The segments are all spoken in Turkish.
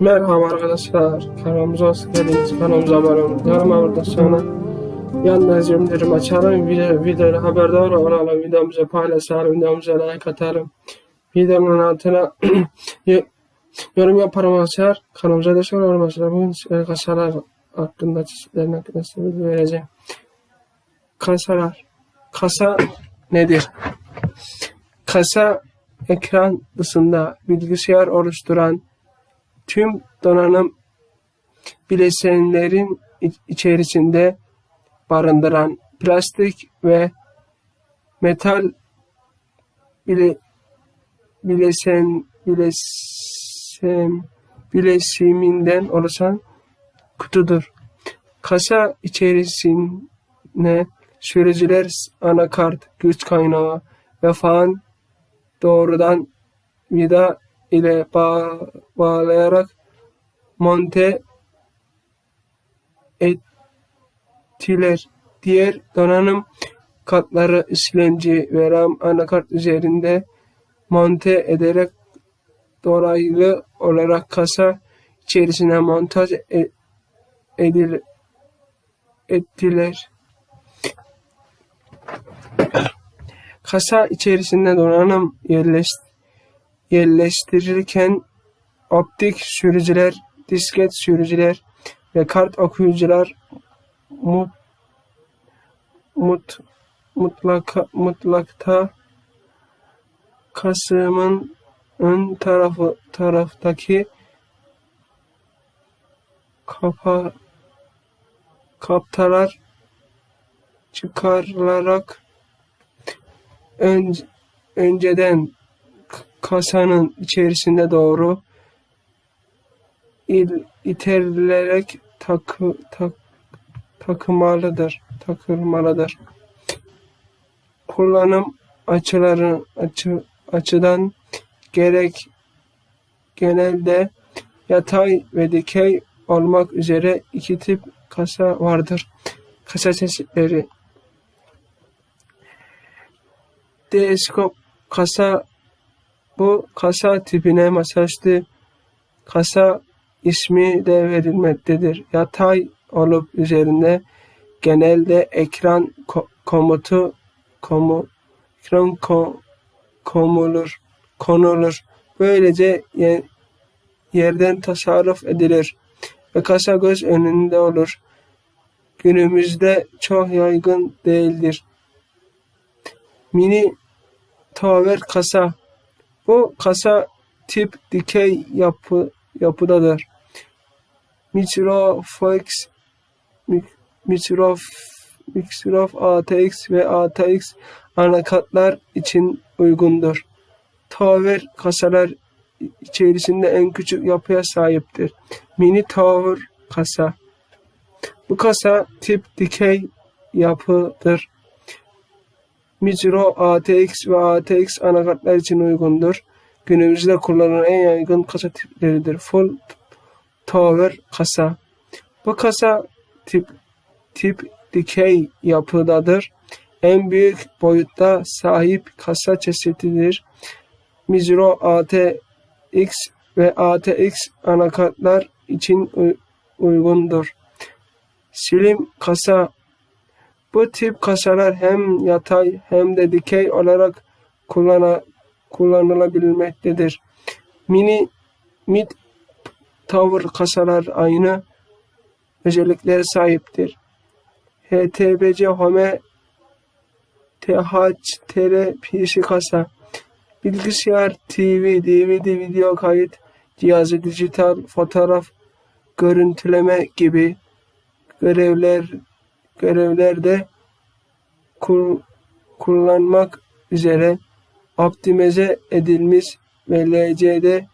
Merhaba arkadaşlar. Kanalımıza hoş geldiniz. Kanalımıza abone olun. Kanalıma burada sonra yanında zümrütüm açalım. Video, videoda haberdar olalım. Videomuzu paylaşalım. Videomuza like atalım. Videonun altına yorum yaparım arkadaşlar. Kanalımıza destek olun arkadaşlar. Bugün size kasalar hakkında çeşitlerin hakkında vereceğim. Kasalar. Kasa nedir? Kasa ekran dışında bilgisayar oluşturan tüm donanım bileşenlerin iç- içerisinde barındıran plastik ve metal bile, bileşen bileşen bileşiminden oluşan kutudur. Kasa içerisine sürücüler, anakart, güç kaynağı ve fan doğrudan vida ile bağ, bağlayarak monte ettiler. Diğer donanım katları işlemci ve RAM anakart üzerinde monte ederek dolaylı olarak kasa içerisine montaj e- edil ettiler. Kasa içerisinde donanım yerleş, yerleştirirken optik sürücüler, disket sürücüler ve kart okuyucular mut, mut, mutlaka, mutlakta kasımın ön tarafı taraftaki kapa, kaptalar çıkarılarak ön, önceden kasanın içerisinde doğru il, itirilerek takı, tak, takılmalıdır. Takılmalıdır. Kullanım açıları açı, açıdan gerek genelde yatay ve dikey olmak üzere iki tip kasa vardır. Kasa çeşitleri Teleskop kasa bu kasa tipine masaüstü kasa ismi de verilmektedir. Yatay olup üzerinde genelde ekran ko- komutu komu ekran ko- konulur konulur. Böylece ye- yerden tasarruf edilir ve kasa göz önünde olur. Günümüzde çok yaygın değildir. Mini tower kasa. Bu kasa tip dikey yapı yapıdadır. Mitrofox, Mitrof, Mitrof ATX ve ATX anakartlar için uygundur. Tower kasalar içerisinde en küçük yapıya sahiptir. Mini tower kasa. Bu kasa tip dikey yapıdır. Micro ATX ve ATX anakartlar için uygundur. Günümüzde kullanılan en yaygın kasa tipleridir. Full Tower kasa. Bu kasa tip tip dikey yapıdadır. En büyük boyutta sahip kasa çeşididir. Micro ATX ve ATX anakartlar için uy- uygundur. Slim kasa bu tip kasalar hem yatay hem de dikey olarak kullana, kullanılabilmektedir. Mini mid tower kasalar aynı özelliklere sahiptir. HTBC Home THTR PC kasa bilgisayar, TV, DVD, video kayıt cihazı, dijital fotoğraf görüntüleme gibi görevler görevlerde kullanmak üzere optimize edilmiş ve LCD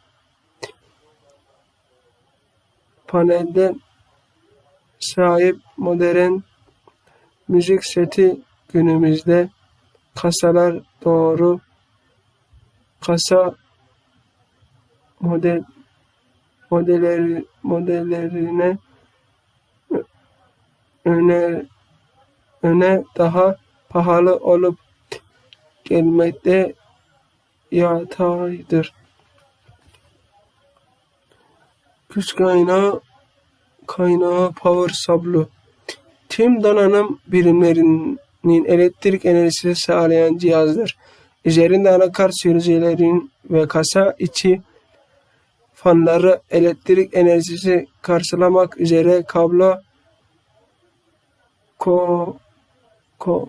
panelden sahip modern müzik seti günümüzde kasalar doğru kasa model modelleri modellerine öne öne daha pahalı olup gelmekte yataydır. Güç kaynağı kaynağı power supply. Tüm donanım birimlerinin elektrik enerjisi sağlayan cihazdır. Üzerinde anakart sürücülerin ve kasa içi fanları elektrik enerjisi karşılamak üzere kablo ko, ko,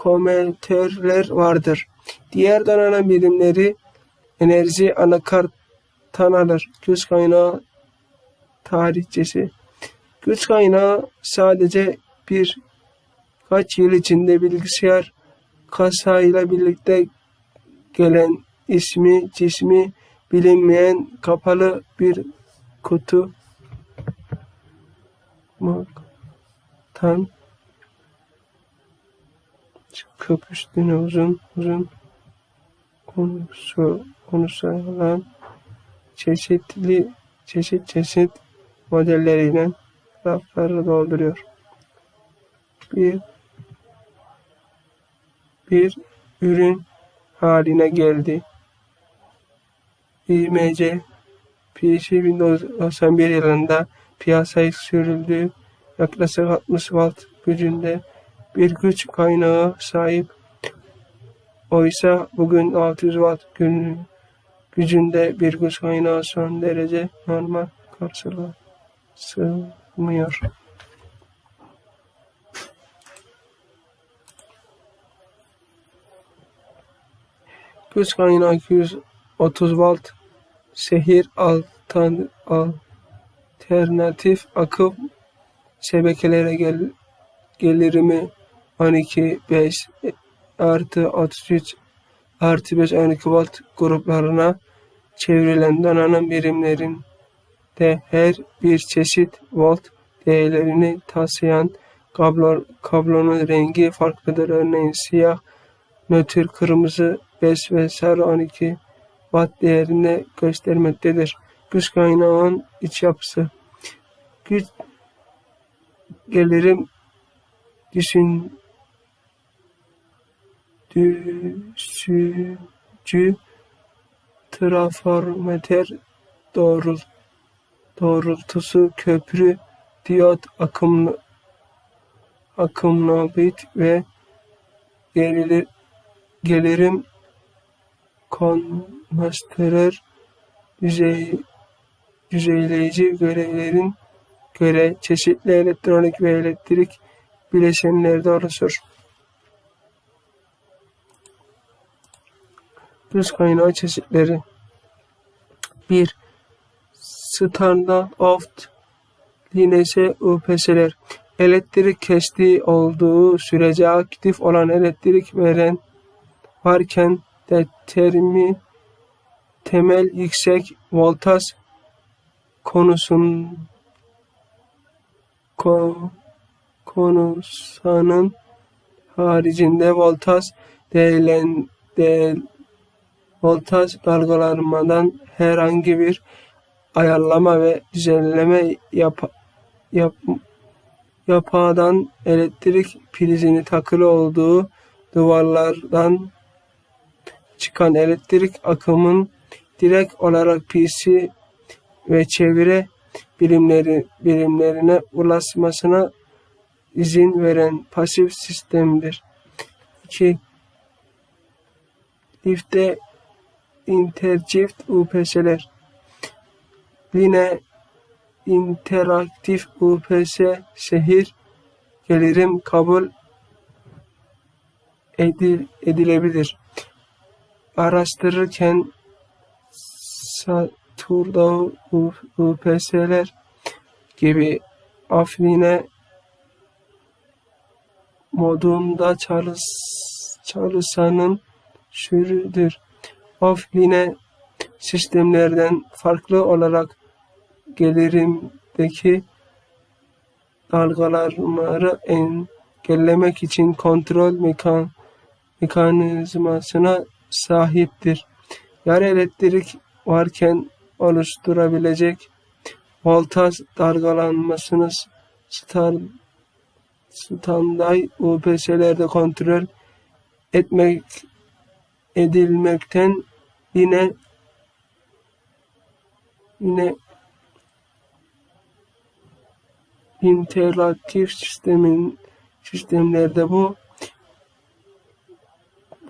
komentörler vardır. Diğer donanım birimleri enerji anakarttan alır. Güç kaynağı tarihçesi. Güç kaynağı sadece bir kaç yıl içinde bilgisayar kasayla birlikte gelen ismi cismi bilinmeyen kapalı bir kutu tan çıkıp üstüne uzun uzun konusu konuşulan çeşitli çeşit çeşit modelleriyle rafları dolduruyor. Bir bir ürün haline geldi. IMC PC Windows 91 yılında piyasaya sürüldü. Yaklaşık 60 watt gücünde bir güç kaynağı sahip. Oysa bugün 600 watt gün, gücünde bir güç kaynağı son derece normal karşılığı sığmıyor. Güç kaynağı 230 volt şehir altan, alternatif akım şebekelere gel, gelirimi 12 5 artı 33 artı 5 12 volt gruplarına çevrilen donanım birimlerin de her bir çeşit volt değerlerini taşıyan kablo, kablonun rengi farklıdır. Örneğin siyah, nötr kırmızı, 5 ve sarı 12 watt değerini göstermektedir. Güç kaynağının iç yapısı. Güç gelirim düşün düşücü transformatör doğrul doğrultusu köprü diyot akım akımnobit ve gerilir, gelirim konmastırır düzey, düzeyleyici görevlerin göre çeşitli elektronik ve elektrik bileşenlerde oluşur. Düz kaynağı çeşitleri 1. Standard Oft Linux UPS'ler elektrik kestiği olduğu sürece aktif olan elektrik veren varken determin temel yüksek voltaj konusun ko, konusanın haricinde voltaj değerlen, değer, voltaj dalgalanmadan herhangi bir ayarlama ve düzenleme yap, yap, yapağdan elektrik prizini takılı olduğu duvarlardan çıkan elektrik akımın direkt olarak PC ve çevre birimleri, birimlerine ulaşmasına izin veren pasif sistemdir. 2. Lifte interçift UPS'ler Yine interaktif UPS şehir gelirim kabul edil, edilebilir. Araştırırken Saturday UPS'ler gibi Afrin'e modunda çalış, çalışanın sürüdür. Offline sistemlerden farklı olarak gelirimdeki dalgalanmaları engellemek için kontrol mekan mekanizmasına sahiptir. Yarı elektrik varken oluşturabilecek voltaj dalgalanmasını star, standay UPS'lerde kontrol etmek edilmekten yine yine interaktif sistemin sistemlerde bu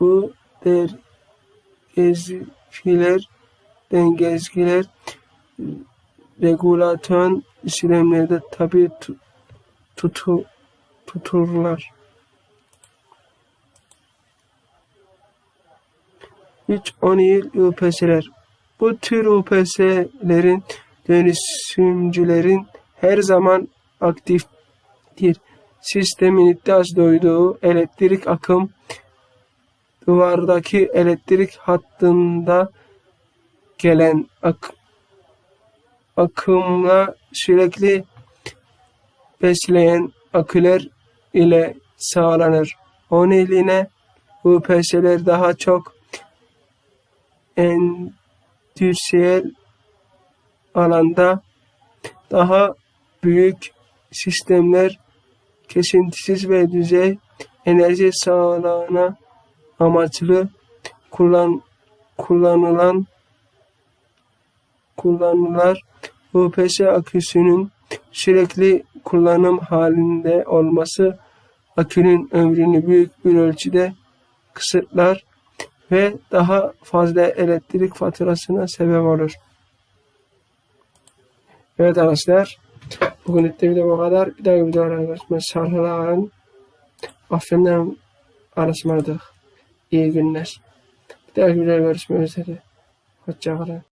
bu der gezgiler den gezgiler regülatör işlemlerde tabi tutu, tuturlar. 3-10 yıl UPS'ler. Bu tür UPS'lerin dönüşümcülerin her zaman aktiftir. Sistemin ihtiyaç duyduğu elektrik akım duvardaki elektrik hattında gelen ak akımla sürekli besleyen aküler ile sağlanır. O nedenle UPS'ler daha çok endüstriyel alanda daha büyük sistemler kesintisiz ve düzey enerji sağlama amaçlı kullan kullanılan kullanılar UPS aküsünün sürekli kullanım halinde olması akünün ömrünü büyük bir ölçüde kısıtlar ve daha fazla elektrik faturasına sebep olur. Evet arkadaşlar, bugün de video bu kadar. Bir dahaki videolarda görüşmek üzere. Afyon'dan arasmadık. İyi günler. Bir dahaki videoda görüşmek üzere. Hoşçakalın.